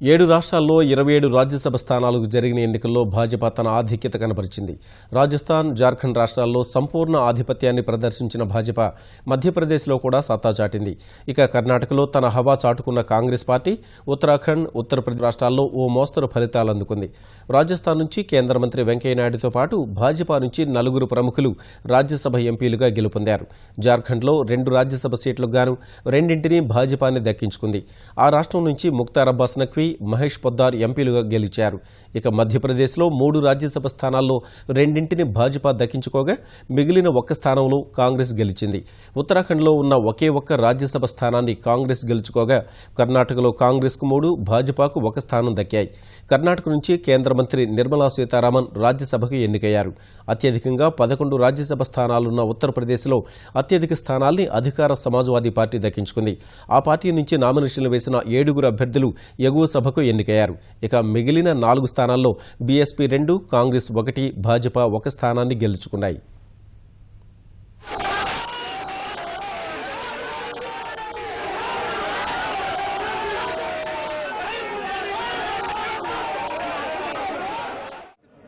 ఏడు రాష్ట్రాల్లో ఇరవై ఏడు రాజ్యసభ స్థానాలకు జరిగిన ఎన్నికల్లో భాజపా తన ఆధిక్యత కనపరిచింది రాజస్థాన్ జార్ఖండ్ రాష్ట్రాల్లో సంపూర్ణ ఆధిపత్యాన్ని ప్రదర్శించిన భాజపా మధ్యప్రదేశ్లో కూడా సత్తా చాటింది. ఇక కర్ణాటకలో తన హవా చాటుకున్న కాంగ్రెస్ పార్టీ ఉత్తరాఖండ్ ఉత్తరప్రదేశ్ రాష్ట్రాల్లో ఓ మోస్తరు ఫలితాలు అందుకుంది. రాజస్థాన్ నుంచి కేంద్ర మంత్రి వెంకయ్యనాయుడుతో పాటు భాజపా నుంచి నలుగురు ప్రముఖులు రాజ్యసభ ఎంపీలుగా గెలుపొందారు. జార్ఖండ్లో రెండు రాజ్యసభ సీట్లకు గాను రెండింటినీ భాజపాని దక్కించుకుంది. ఆ రాష్ట్రం నుంచి ముక్తార్ అబ్బాస్ నఖ్వీ మహేష్ పొద్దార్ ఎంపీలుగా గెలిచారు. ఇక మధ్యప్రదేశ్లో మూడు రాజ్యసభ స్థానాల్లో రెండింటిని భాజపా దక్కించుకోగా మిగిలిన ఒక్క స్థానంలో కాంగ్రెస్ గెలిచింది. ఉత్తరాఖండ్లో ఉన్న ఒకే ఒక్క రాజ్యసభ స్థానాన్ని కాంగ్రెస్ గెలుచుకోగా కర్ణాటకలో కాంగ్రెస్కు మూడు భాజపాకు ఒక స్థానం దక్కాయి. కర్ణాటక నుంచి కేంద్ర మంత్రి నిర్మలా సీతారామన్ రాజ్యసభకు ఎన్నికయ్యారు. అత్యధికంగా పదకొండు రాజ్యసభ స్థానాలున్న ఉత్తరప్రదేశ్లో అత్యధిక స్థానాల్ని అధికార సమాజ్వాదీ పార్టీ దక్కించుకుంది. ఆ పార్టీ నుంచి నామినేషన్లు వేసిన ఏడుగురు అభ్యర్థులు ఎగువ సభకు ఎన్నికయ్యారు ఇక మిగిలిన నాలుగు స్థానాల్లో బీఎస్పీ రెండు కాంగ్రెస్ ఒకటి భాజపా ఒక స్థానాన్ని గెలుచుకున్నాయి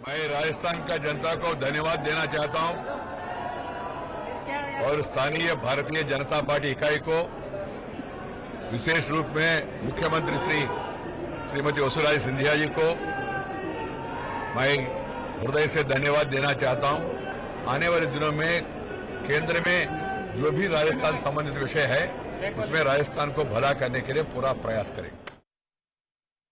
मैं राजस्थान का जनता को धन्यवाद देना चाहता हूं और स्थानीय भारतीय जनता पार्टी इकाई को विशेष रूप में मुख्यमंत्री श्री श्रीमती वसुराज सिंधिया जी को मैं हृदय से धन्यवाद देना चाहता हूँ। आने वाले दिनों में केंद्र में जो भी राजस्थान संबंधित विषय है, उसमें राजस्थान को भला करने के लिए पूरा प्रयास करेंगे।